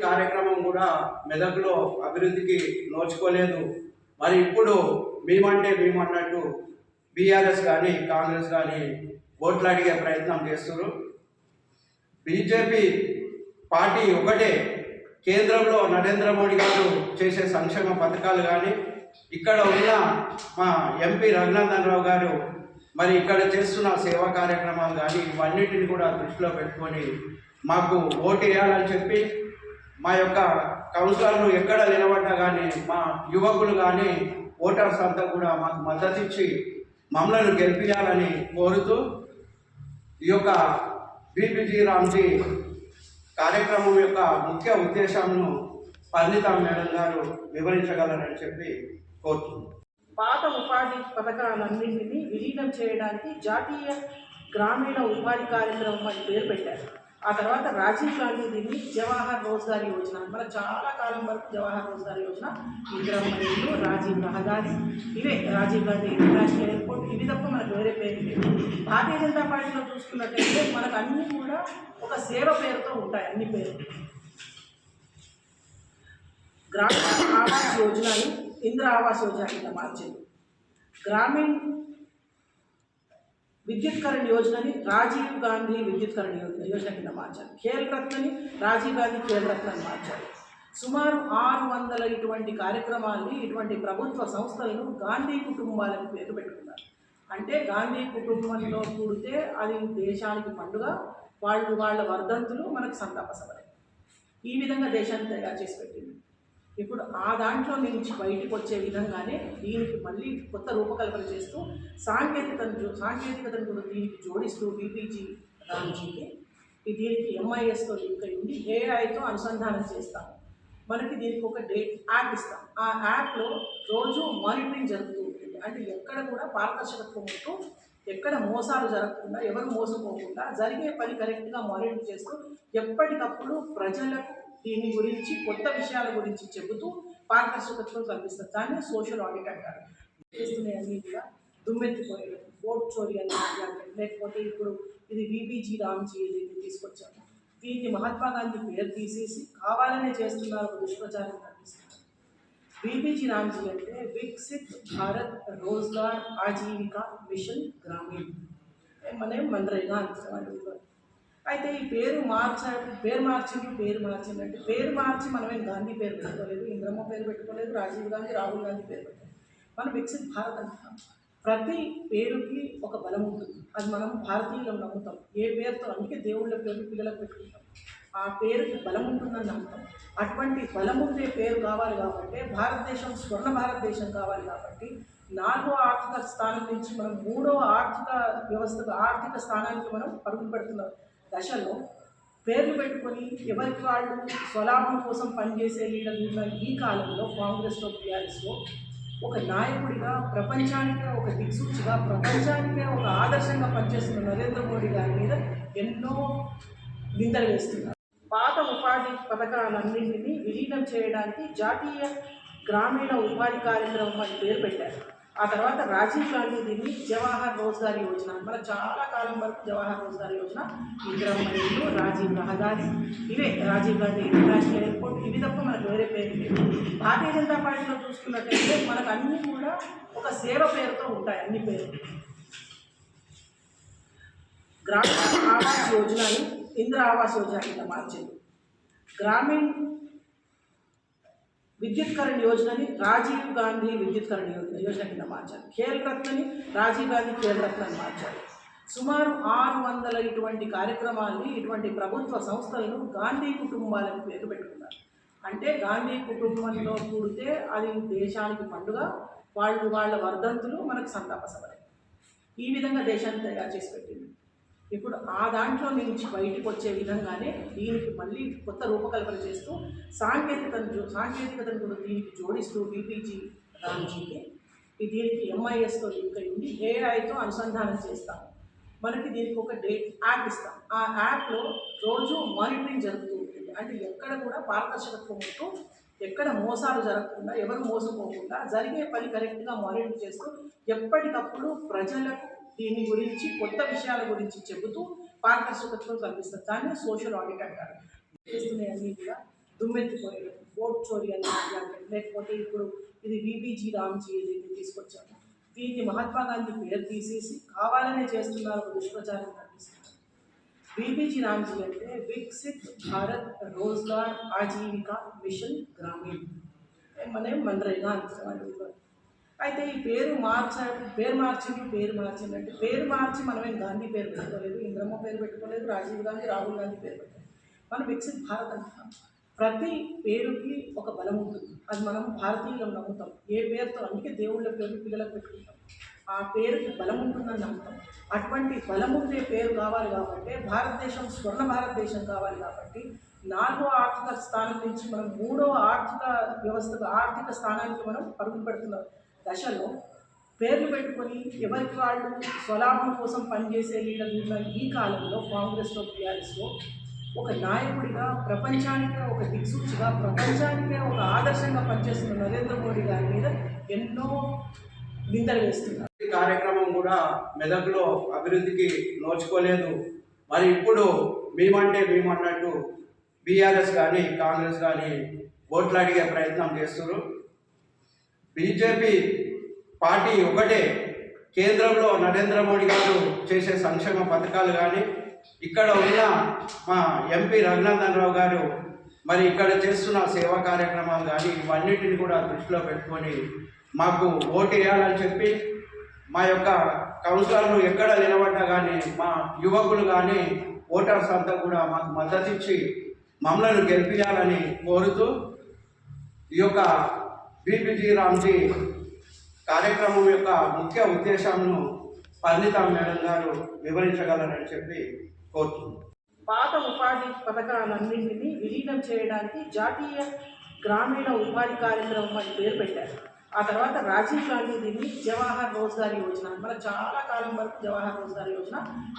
కార్యక్రమం కూడా మెదక్లో అభివృద్ధికి నోచుకోలేదు. మరి ఇప్పుడు మేమంటే మేము అన్నట్టు బీఆర్ఎస్ కానీ కాంగ్రెస్ కానీ ఓట్లు అడిగే ప్రయత్నం చేస్తున్నారు బీజేపీ పార్టీ ఒకటే. కేంద్రంలో నరేంద్ర మోడీ గారు చేసే సంక్షేమ పథకాలు కానీ ఇక్కడ ఉన్న మా ఎంపీ రఘునందన్ రావు గారు మరి ఇక్కడ చేస్తున్న సేవా కార్యక్రమాలు కానీ ఇవన్నిటిని కూడా దృష్టిలో పెట్టుకొని మాకు ఓటు వేయాలని చెప్పి మా యొక్క కౌన్సిలర్లు ఎక్కడ నిలబడ్డా కానీ మా యువకులు కానీ ఓటర్స్ అంతా కూడా మాకు మద్దతు ఇచ్చి మమ్మల్ని గెలిపించాలని కోరుతూ ఈ యొక్క బీపీజీ రామ్జీ కార్యక్రమం యొక్క ముఖ్య ఉద్దేశాలను పరిణిత మేడం గారు వివరించగలరని చెప్పి కోరుతున్నాను పాత ఉపాధి పథకాలన్నింటినీ విలీనం చేయడానికి జాతీయ గ్రామీణ ఉపాధి కార్యక్రమం అని పేరు పెట్టారు. ఆ తర్వాత రాజీవ్ గాంధీ దీన్ని జవహర్ రోజ్గార్ యోజన. మన చాలా కాలం వరకు జవహర్ రోజ్గార్ యోజన ఇందిరమ్మ ఇల్లు రాజీవ్ రహదారి ఇవే రాజీవ్ గాంధీ ఇంటర్నేషనల్ ఎయిర్పోర్ట్. ఇవి తప్ప మనకు వేరే పేరు లేదు. భారతీయ జనతా పార్టీలో చూసుకున్నట్టయితే మనకు అన్నీ కూడా ఒక సేవ పేరుతో ఉంటాయి అన్ని పేర్లు. గ్రామీణ ఆవాస్ యోజనని ఇందిరా ఆవాస్ యోజన కింద మార్చింది. గ్రామీణ విద్యుత్కరణ యోజనని రాజీవ్ గాంధీ విద్యుత్కరణ యోజన యోజన కింద మార్చారు. ఖేల్ రత్నని రాజీవ్ గాంధీ ఖేల్ రత్నని మార్చారు. సుమారు ఆరు వందల ఇటువంటి కార్యక్రమాల్ని ఇటువంటి ప్రభుత్వ సంస్థలను గాంధీ కుటుంబాలకు పేరు పెట్టుకున్నారు అంటే గాంధీ కుటుంబంలో కూడితే అది దేశానికి పండుగ వాళ్ళు వాళ్ళ వర్ధంతులు మనకు సంతాప సభలే. ఈ విధంగా దేశాన్ని తయారు చేసి పెట్టింది. ఇప్పుడు ఆ దాంట్లో నుంచి బయటకు వచ్చే విధంగానే దీనికి మళ్ళీ కొత్త రూపకల్పన చేస్తూ సాంకేతికతను సాంకేతికతను కూడా దీనికి జోడిస్తూ బీపీజీ రామ్జీకి దీనికి ఎంఐఎస్తో లింక్ అయి ఉండి ఏఐతో అనుసంధానం చేస్తాం. మనకి దీనికి ఒక డేట్ యాప్ ఇస్తాం. ఆ యాప్లో రోజు మానిటరింగ్ జరుగుతూ ఉంటుంది. అంటే ఎక్కడ కూడా పారదర్శకత్వం ఉంటూ ఎక్కడ మోసాలు జరగకుండా ఎవరు మోసపోకుండా జరిగే పని కరెక్ట్గా మానిటర్ చేస్తూ ఎప్పటికప్పుడు ప్రజలకు దీని గురించి కొత్త విషయాల గురించి చెబుతూ పారదర్శకత్వం కల్పిస్తారు. దాన్ని సోషల్ ఆడిట్ అంటారు. చేస్తున్నాయన్నీ కూడా దుమ్మెత్తిపోయారు ఓట్ చోరీ అని లేకపోతే ఇప్పుడు ఇది విబీజీ రామ్జీ ఇది తీసుకొచ్చాము దీన్ని మహాత్మా గాంధీ పేరు తీసేసి కావాలనే చేస్తున్నారు ఒక దుష్ప్రచారం కనిపిస్తుంది బీబీజీ రామ్జీ అంటే వికసిత్ భారత్ రోజ్గార్ ఆజీవిక మిషన్ గ్రామీణ్. మన మన్రేగా అంటారు. అయితే ఈ పేరు మార్చ పేరు మార్చింది పేరు మార్చింది అంటే పేరు మార్చి మనమేం గాంధీ పేరు పెట్టుకోలేదు ఇంద్రమ్మ పేరు పెట్టుకోలేదు రాజీవ్ గాంధీ రాహుల్ గాంధీ పేరు పెట్టుకోలేదు. మనం వికసిత్ భారత్ అంటున్నాం. ప్రతి పేరుకి ఒక బలం ఉంటుంది. అది మనం భారతీయులం నమ్ముతాం. ఏ పేరుతో అందుకే దేవుళ్ళ పేరు పిల్లలకు పెట్టుకుంటాం. ఆ పేరుకి బలం ఉంటుందని నమ్ముతాం. అటువంటి బలం ఉండే పేరు కావాలి కాబట్టి భారతదేశం స్వర్ణ భారతదేశం కావాలి కాబట్టి నాలుగో ఆర్థిక స్థానం నుంచి మనం మూడవ ఆర్థిక వ్యవస్థకు ఆర్థిక స్థానానికి మనం పరుగులు పెడుతున్నాం. దశలో పేర్లు పెట్టుకొని ఎవరికి వాళ్ళు స్వలాభం కోసం పనిచేసే లీడర్లు ఉన్న ఈ కాలంలో కాంగ్రెస్లో టీఆర్ఎస్లో ఒక నాయకుడిగా ప్రపంచానికే ఒక దిక్సూచిగా ప్రపంచానికే ఒక ఆదర్శంగా పనిచేస్తున్న నరేంద్ర మోడీ గారి మీద ఎన్నో నిందలు వేస్తున్నారు. పాత ఉపాధి పథకాలన్నింటినీ విలీనం చేయడానికి జాతీయ గ్రామీణ ఉపాధి కార్యక్రమం అని పేరు పెట్టారు. ఆ తర్వాత రాజీవ్ గాంధీ దీన్ని జవహర్ రోజ్గార్ యోజన. మన చాలా కాలం వరకు జవహర్ రోజ్గార్ యోజన ఇందిరా రాజీవ్ రహదారి. ఇవే రాజీవ్ గాంధీ ఇంటర్నేషనల్ ఎయిర్పోర్ట్. ఇవి తప్ప మనకు వేరే పేరు లేదు. భారతీయ జనతా పార్టీలో చూసుకున్నట్టయితే మనకు అన్నీ కూడా ఒక సేవ పేరుతో ఉంటాయి అన్ని పేర్లు. గ్రామీణ ఆవాస్ యోజనని ఇందిరా ఆవాస్ యోజన కింద మార్చింది. గ్రామీణ విద్యుత్కరణ యోజనని రాజీవ్ గాంధీ విద్యుత్కరణ యోజన యోజన కింద మార్చారు. ఖేల్ రత్నని రాజీవ్ గాంధీ ఖేల్ రత్నని మార్చారు. సుమారు ఆరు వందల ఇటువంటి కార్యక్రమాల్ని ఇటువంటి ప్రభుత్వ సంస్థలను గాంధీ కుటుంబాలకు పేరు పెట్టుకున్నారు. అంటే గాంధీ కుటుంబంలో కూడితే అది దేశానికి పండుగ వాళ్ళు వాళ్ళ వర్ధంతులు మనకు సంతాప సభలే. ఈ విధంగా దేశాన్ని తయారు చేసి పెట్టింది. ఇప్పుడు ఆ దాంట్లో నుంచి బయటికి వచ్చే విధంగానే దీనికి మళ్ళీ కొత్త రూపకల్పన చేస్తూ సాంకేతికతను సాంకేతికతను కూడా దీనికి జోడిస్తూ బీపీజీ దానికి దీనికి ఎంఐఎస్తో లింక్ అయి ఉండి ఏఐతో అనుసంధానం చేస్తాం. మనకి దీనికి ఒక డేట్ యాప్ ఇస్తాం. ఆ యాప్లో రోజు మానిటరింగ్ జరుగుతూ ఉంటుంది. అంటే ఎక్కడ కూడా పారదర్శకత్వం ఉంటూ ఎక్కడ మోసాలు జరగకుండా ఎవరు మోసపోకుండా జరిగే పని కరెక్ట్గా మానిటర్ చేస్తూ ఎప్పటికప్పుడు ప్రజలకు దీని గురించి కొత్త విషయాల గురించి చెబుతూ పారదర్శకత్వం కల్పిస్తారు. దాన్ని సోషల్ ఆడిట్ అంటారు. చేస్తున్నాయన్నీ కూడా దుమ్మెత్తిపోయారు ఓట్ చోరీ అని లేకపోతే ఇప్పుడు ఇది విబిజీ రామ్జీ దీన్ని తీసుకొచ్చాము దీన్ని మహాత్మా గాంధీ పేరు తీసేసి కావాలనే చేస్తున్నారు దుష్ప్రచారం కనిపిస్తున్నారు బీబీజీ రామ్జీ అంటే వికసిత్ భారత్ రోజ్గార్ ఆజీవిక మిషన్ గ్రామీణ్. మనం మన్రేగా అంటారు? అయితే ఈ పేరు మార్చ పేరు మార్చింది పేరు మార్చింది అంటే పేరు మార్చి మనమేం గాంధీ పేరు పెట్టుకోలేదు ఇంద్రమ్మ పేరు పెట్టుకోలేదు రాజీవ్ గాంధీ రాహుల్ గాంధీ పేరు పెట్టలేదు మనం వికసిత్ భారత్ అంటున్నాం ప్రతి పేరుకి ఒక బలం ఉంటుంది. అది మనం భారతీయులం నమ్ముతాం. ఏ పేరుతో అందుకే దేవుళ్ళ పేరు పిల్లలకు పెట్టుకుంటాం. ఆ పేరుకి బలం ఉంటుందని నమ్ముతాం. అటువంటి బలం ఉండే పేరు కావాలి కాబట్టి భారతదేశం స్వర్ణ భారతదేశం కావాలి కాబట్టి నాలుగో ఆర్థిక స్థానం నుంచి మనం మూడో ఆర్థిక వ్యవస్థకు ఆర్థిక స్థానానికి మనం పరుగులు పెడుతున్నాం. దశలో పేర్లు పెట్టుకొని ఎవరికి వాళ్ళు స్వలాభం కోసం పనిచేసే లీడర్లు ఈ కాలంలో కాంగ్రెస్లో టీఆర్ఎస్లో ఒక నాయకుడిగా ప్రపంచానికే ఒక దిక్సూచిగా ప్రపంచానికే ఒక ఆదర్శంగా పనిచేస్తున్న నరేంద్ర మోడీ గారి మీద ఎన్నో నిందలు వేస్తున్నారు. ఈ కార్యక్రమం కూడా మెదక్లో అభివృద్ధికి నోచుకోలేదు. మరి ఇప్పుడు మేమంటే మేము అన్నట్టు బీఆర్ఎస్ కానీ కాంగ్రెస్ కానీ ఓట్లు అడిగే ప్రయత్నం చేస్తున్నారు బీజేపీ పార్టీ ఒకటే కేంద్రంలో నరేంద్ర మోడీ గారు చేసే సంక్షేమ పథకాలు కానీ ఇక్కడ ఉన్న మా ఎంపీ రఘునందన్ రావు గారు మరి ఇక్కడ చేస్తున్న సేవా కార్యక్రమాలు కానీ ఇవన్నిటిని కూడా దృష్టిలో పెట్టుకొని మాకు ఓటు వేయాలని చెప్పి మా యొక్క కౌన్సిలర్లు ఎక్కడ నిలబడ్డా కానీ మా యువకులు కానీ ఓటర్స్ అంతా కూడా మాకు మద్దతు ఇచ్చి మమ్మల్ని గెలిపించాలని కోరుతూ ఈ యొక్క బీపీజీ రామ్జీ కార్యక్రమం యొక్క ముఖ్య ఉద్దేశాలను పండిత మేడం గారు వివరించగలరని చెప్పి కోరుతున్నాను. పాత ఉపాధి పథకాలన్నింటినీ విలీనం చేయడానికి జాతీయ గ్రామీణ ఉపాధి కార్యక్రమం అని పేరు పెట్టారు. ఆ తర్వాత రాజీవ్ గాంధీ దీన్ని జవహర్ రోజ్గార్ యోజన. మన చాలా కాలం వరకు జవహర్ రోజ్గార్ యోజన.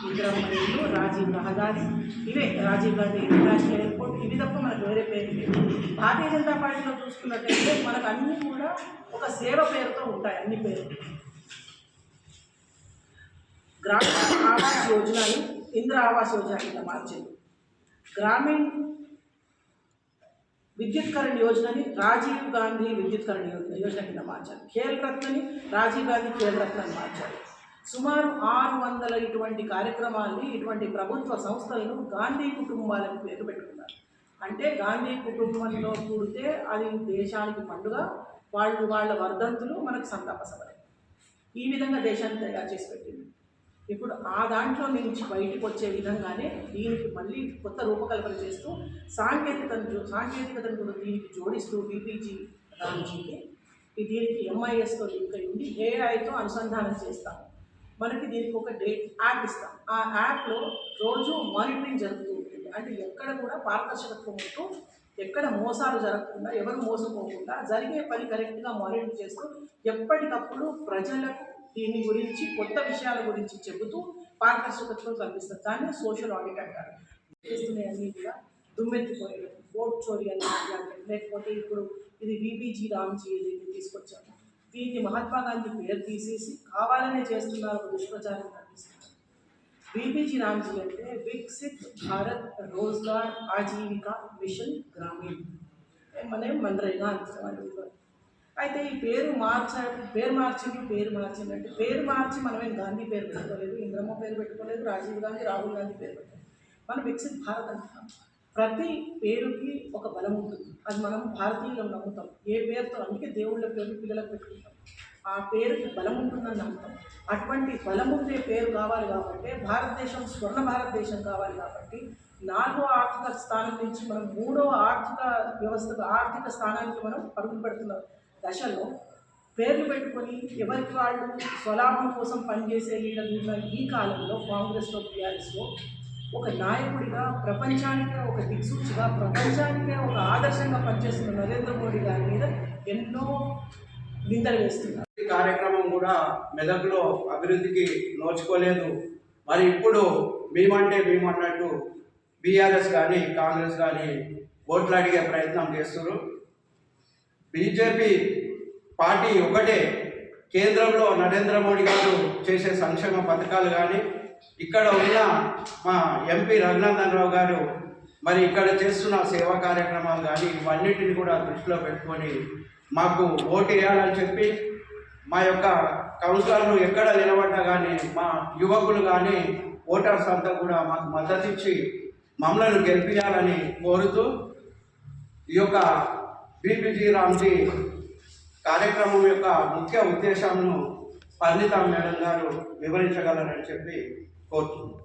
ఇందిరా ఇల్లు రాజీవ్ రహదారి ఇవే రాజీవ్ గాంధీ ఇంటర్నేషనల్ ఎయిర్పోర్ట్. ఇవి తప్ప మనకు వేరే పేరు లేదు. భారతీయ జనతా పార్టీలో చూసుకున్నట్టయితే మనకు అన్నీ కూడా ఒక సేవ పేరుతో ఉంటాయి అన్ని పేర్లు. గ్రామీణ ఆవాస్ యోజనని ఇందిరా ఆవాస్ యోజన కింద మార్చింది గ్రామీణ విద్యుత్కరణ యోజనని రాజీవ్ గాంధీ విద్యుత్కరణ యోజన యోజన కింద మార్చారు. ఖేల్ రత్నని రాజీవ్ గాంధీ ఖేల్ రత్నని మార్చారు. సుమారు ఆరు వందల ఇటువంటి కార్యక్రమాల్ని ఇటువంటి ప్రభుత్వ సంస్థలను గాంధీ కుటుంబాలకు పేరు పెట్టుకున్నారు అంటే గాంధీ కుటుంబంలో కూడితే అది దేశానికి పండుగ వాళ్ళు వాళ్ళ వర్ధంతులు మనకు సంతాప సభలు. ఈ విధంగా దేశాన్ని తయారు చేసి పెట్టింది. ఇప్పుడు ఆ దాంట్లో నుంచి బయటకు వచ్చే విధంగానే దీనికి మళ్ళీ కొత్త రూపకల్పన చేస్తూ సాంకేతికతను సాంకేతికతను కూడా దీనికి జోడిస్తూ బీపీజీ రామ్జీకి దీనికి ఎంఐఎస్తో లింక్ అయి ఉండి ఏఐతో అనుసంధానం చేస్తాం. మనకి దీనికి ఒక డేట్ యాప్ ఇస్తాం. ఆ యాప్లో రోజు మానిటరింగ్ జరుగుతూ ఉంటుంది. అంటే ఎక్కడ కూడా పారదర్శకత్వం ఉంటూ ఎక్కడ మోసాలు జరగకుండా ఎవరు మోసపోకుండా జరిగే పని కరెక్ట్గా మానిటర్ చేస్తూ ఎప్పటికప్పుడు ప్రజలకు దీని గురించి కొత్త విషయాల గురించి చెబుతూ పారదర్శకత్వం కల్పిస్తారు. దాన్ని సోషల్ ఆడిట్ అంటారు. చేస్తున్నాయి కూడా దుమ్మెత్తిపోయడం ఓట్ చోరీ అని లేకపోతే ఇప్పుడు ఇది విబిజీ రామ్జీ దీన్ని తీసుకొచ్చాము దీన్ని మహాత్మా గాంధీ పేరు తీసేసి కావాలనే చేస్తున్నారు ఒక దుష్ప్రచారం కనిపిస్తున్నారు బీబీజీ రామ్జీ అంటే వికసిత్ భారత్ రోజ్గార్ ఆజీవిక మిషన్ గ్రామీణ్. మన మన్రేగా అంటారు. అయితే ఈ పేరు మార్చ పేరు మార్చింది పేరు మార్చింది అంటే పేరు మార్చి మనమేం గాంధీ పేరు పెట్టుకోలేదు ఇంద్రమ్మ పేరు పెట్టుకోలేదు రాజీవ్ గాంధీ రాహుల్ గాంధీ పేరు పెట్టుకోలేదు. మనం వికసిత్ భారత్ అంటున్నాం ప్రతి పేరుకి ఒక బలం ఉంటుంది. అది మనం భారతీయులం నమ్ముతాం. ఏ పేరుతో అందుకే దేవుళ్ళ పేరు పిల్లలకు పెట్టుకుంటాం ఆ పేరుకి బలం ఉంటుందని నమ్ముతాం. అటువంటి బలం ఉండే పేరు కావాలి కాబట్టి భారతదేశం స్వర్ణ భారతదేశం కావాలి కాబట్టి నాలుగో ఆర్థిక స్థానం నుంచి మనం మూడో ఆర్థిక వ్యవస్థకు ఆర్థిక స్థానానికి మనం పరుగులు పెడుతున్నాం. దశలో పేర్లు పెట్టుకొని ఎవరికి వాళ్ళు స్వలాభం కోసం పనిచేసే లీడర్లు ఉన్న ఈ కాలంలో కాంగ్రెస్లో టీఆర్ఎస్లో ఒక నాయకుడిగా ప్రపంచానికే ఒక దిక్సూచిగా ప్రపంచానికే ఒక ఆదర్శంగా పనిచేస్తున్న నరేంద్ర మోడీ గారి మీద ఎన్నో నిందలు వేస్తున్నారు. ఈ కార్యక్రమం కూడా మెదక్లో అభివృద్ధికి నోచుకోలేదు. మరి ఇప్పుడు మేమంటే మేమన్నట్టు బీఆర్ఎస్ కానీ కాంగ్రెస్ కానీ ఓట్లు అడిగే ప్రయత్నం చేస్తున్నారు. బీజేపీ పార్టీ ఒకటే కేంద్రంలో నరేంద్ర మోడీ గారు చేసే సంక్షేమ పథకాలు కానీ ఇక్కడ ఉన్న మా ఎంపీ రఘునందన్ రావు గారు మరి ఇక్కడ చేస్తున్న సేవా కార్యక్రమాలు కానీ ఇవన్నిటిని కూడా దృష్టిలో పెట్టుకొని మాకు ఓటు వేయాలని చెప్పి మా యొక్క కౌన్సిలర్లు ఎక్కడ నిలబడ్డా కానీ మా యువకులు కానీ ఓటర్స్ అంతా కూడా మాకు మద్దతు ఇచ్చి మమ్మల్ని గెలిపించాలని కోరుతూ ఈ యొక్క బీబీజీ రామ్జీ కార్యక్రమం యొక్క ముఖ్య ఉద్దేశాలను పరిణిత మేడం గారు వివరించగలరని చెప్పి కోరుతున్నాను.